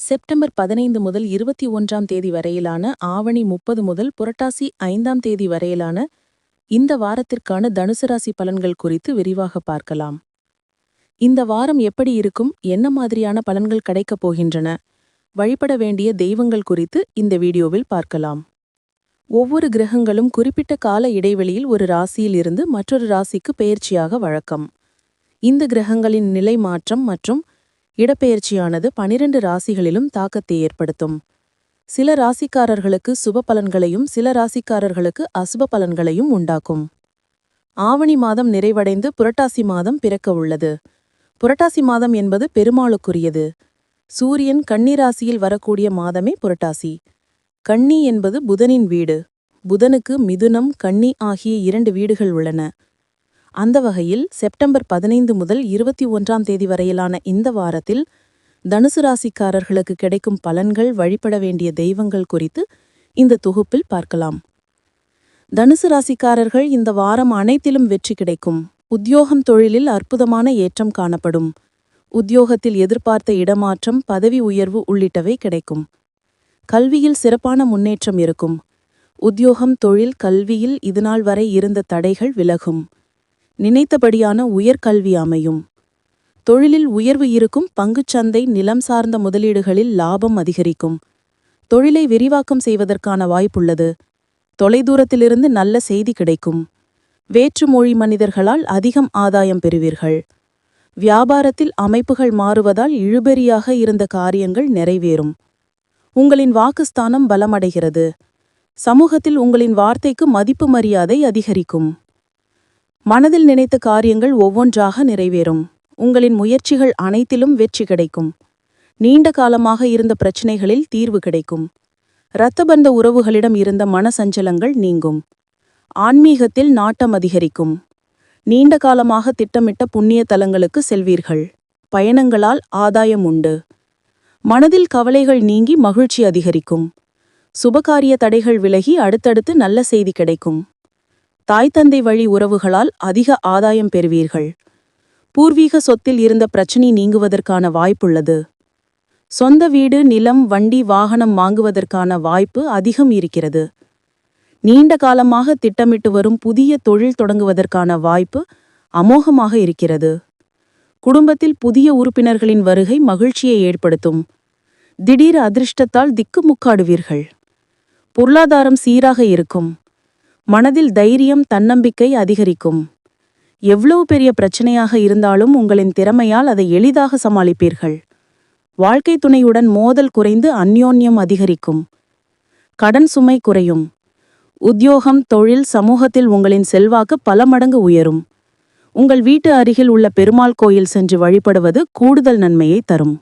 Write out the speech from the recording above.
September பதினைந்து முதல் இருபத்தி ஒன்றாம் தேதி வரையிலான ஆவணி முப்பது முதல் புரட்டாசி ஐந்தாம் தேதி வரையிலான இந்த வாரத்திற்கான தனுசு ராசி பலன்கள் குறித்து விரிவாக பார்க்கலாம். இந்த வாரம் எப்படி இருக்கும் என்ன மாதிரியான பலன்கள் கிடைக்கப் போகின்றன வழிபட வேண்டிய தெய்வங்கள் குறித்து இந்த வீடியோவில் பார்க்கலாம். ஒவ்வொரு கிரகங்களும் குறிப்பிட்ட கால இடைவெளியில் ஒரு ராசியில் இருந்து மற்றொரு ராசிக்கு பெயர்ச்சியாக வழக்கம். இந்த கிரகங்களின் நிலை மாற்றம் மற்றும் இடப்பெயர்ச்சியானது பனிரெண்டு ராசிகளிலும் தாக்கத்தை ஏற்படுத்தும். சில ராசிக்காரர்களுக்கு சுப பலன்களையும் சில ராசிக்காரர்களுக்கு அசுப பலன்களையும் உண்டாக்கும். ஆவணி மாதம் நிறைவடைந்து புரட்டாசி மாதம் பிறக்க உள்ளது. புரட்டாசி மாதம் என்பது பெருமாளுக்குரியது. சூரியன் கன்னிராசியில் வரக்கூடிய மாதமே புரட்டாசி. கன்னி என்பது புதனின் வீடு. புதனுக்கு மிதுனம் கன்னி ஆகிய இரண்டு வீடுகள் உள்ளன. அந்த வகையில் செப்டம்பர் பதினைந்து முதல் இருபத்தி ஒன்றாம் தேதி வரையிலான இந்த வாரத்தில் தனுசு ராசிக்காரர்களுக்கு கிடைக்கும் பலன்கள் வழிபட வேண்டிய தெய்வங்கள் குறித்து இந்த தொகுப்பில் பார்க்கலாம். தனுசு ராசிக்காரர்கள் இந்த வாரம் அனைத்திலும் வெற்றி கிடைக்கும். உத்தியோகம் தொழிலில் அற்புதமான ஏற்றம் காணப்படும். உத்தியோகத்தில் எதிர்பார்த்த இடமாற்றம் பதவி உயர்வு உள்ளிட்டவை கிடைக்கும். கல்வியில் சிறப்பான முன்னேற்றம் இருக்கும். உத்தியோகம் தொழில் கல்வியில் இதுநாள் வரை இருந்த தடைகள் விலகும். நினைத்தபடியான உயர்கல்வி அமையும். தொழிலில் உயர்வு இருக்கும் பங்குச்சந்தை நிலம் சார்ந்த முதலீடுகளில் லாபம் அதிகரிக்கும். தொழிலை விரிவாக்கம் செய்வதற்கான வாய்ப்புள்ளது. தொலைதூரத்திலிருந்து நல்ல செய்தி கிடைக்கும். வேற்று மொழி மனிதர்களால் அதிகம் ஆதாயம் பெறுவீர்கள். வியாபாரத்தில் அமைப்புகள் மாறுவதால் இழுபறியாக இருந்த காரியங்கள் நிறைவேறும். உங்களின் வாக்குஸ்தானம் பலமடைகிறது. சமூகத்தில் உங்களின் வார்த்தைக்கு மதிப்பு மரியாதை அதிகரிக்கும். மனதில் நினைத்த காரியங்கள் ஒவ்வொன்றாக நிறைவேறும். உங்களின் முயற்சிகள் அனைத்திலும் வெற்றி கிடைக்கும். நீண்ட காலமாக இருந்த பிரச்சினைகளில் தீர்வு கிடைக்கும். இரத்தபந்த உறவுகளிடம் இருந்த மனசஞ்சலங்கள் நீங்கும். ஆன்மீகத்தில் நாட்டம் அதிகரிக்கும். நீண்ட காலமாக திட்டமிட்ட புண்ணிய தலங்களுக்கு செல்வீர்கள். பயணங்களால் ஆதாயம் உண்டு. மனதில் கவலைகள் நீங்கி மகிழ்ச்சி அதிகரிக்கும். சுபகாரிய தடைகள் விலகி அடுத்தடுத்து நல்ல செய்தி கிடைக்கும். தாய் தந்தை வழி உறவுகளால் அதிக ஆதாயம் பெறுவீர்கள். பூர்வீக சொத்தில் இருந்த பிரச்சினை நீங்குவதற்கான வாய்ப்புள்ளது. சொந்த வீடு நிலம் வண்டி வாகனம் வாங்குவதற்கான வாய்ப்பு அதிகம் இருக்கிறது. நீண்ட காலமாக திட்டமிட்டு வரும் புதிய தொழில் தொடங்குவதற்கான வாய்ப்பு அமோகமாக இருக்கிறது. குடும்பத்தில் புதிய உறுப்பினர்களின் வருகை மகிழ்ச்சியை ஏற்படுத்தும். திடீர் அதிர்ஷ்டத்தால் திக்குமுக்காடுவீர்கள். பொருளாதாரம் சீராக இருக்கும். மனதில் தைரியம் தன்னம்பிக்கை அதிகரிக்கும். எவ்வளவு பெரிய பிரச்சனையாக இருந்தாலும் உங்களின் திறமையால் அதை எளிதாக சமாளிப்பீர்கள். வாழ்க்கை துணையுடன் மோதல் குறைந்து அந்யோன்யம் அதிகரிக்கும். கடன் சுமை குறையும். உத்தியோகம் தொழில் சமூகத்தில் உங்களின் செல்வாக்கு பல மடங்கு உயரும். உங்கள் வீட்டு அருகில் உள்ள பெருமாள் கோயில் சென்று வழிபடுவது கூடுதல் நன்மையை தரும்.